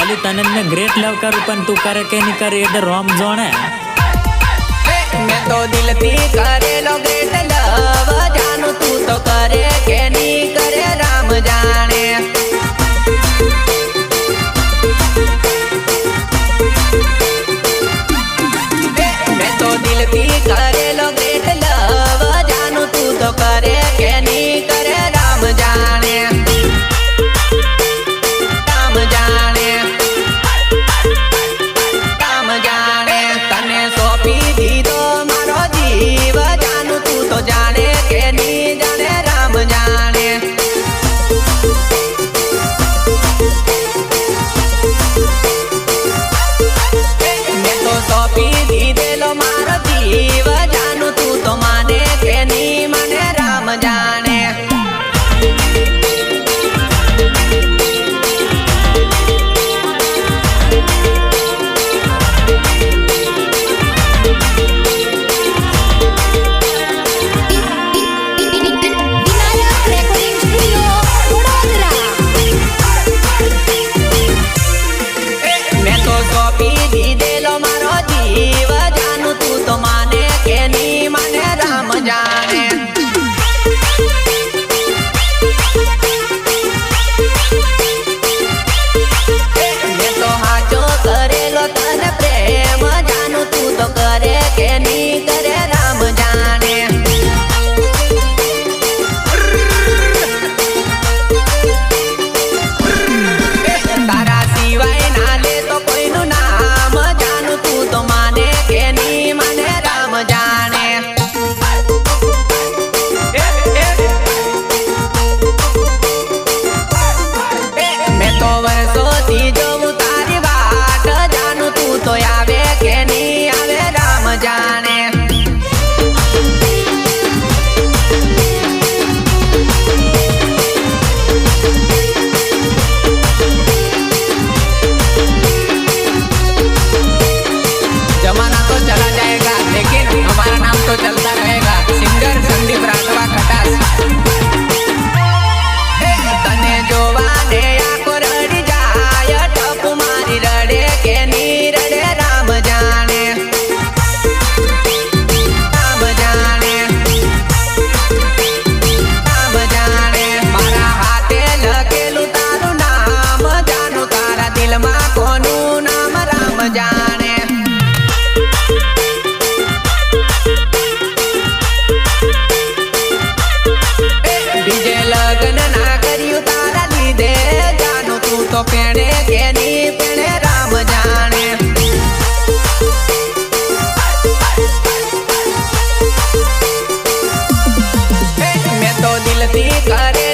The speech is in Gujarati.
અલી તને મેં ગ્રેટ લવ કરું, પણ તું કરે કે નહીં કરે એ રોમ જોણે. મેં તો દિલથી પેણે કેની પેણે રામ જાણે. મેં તો દિલથી કરે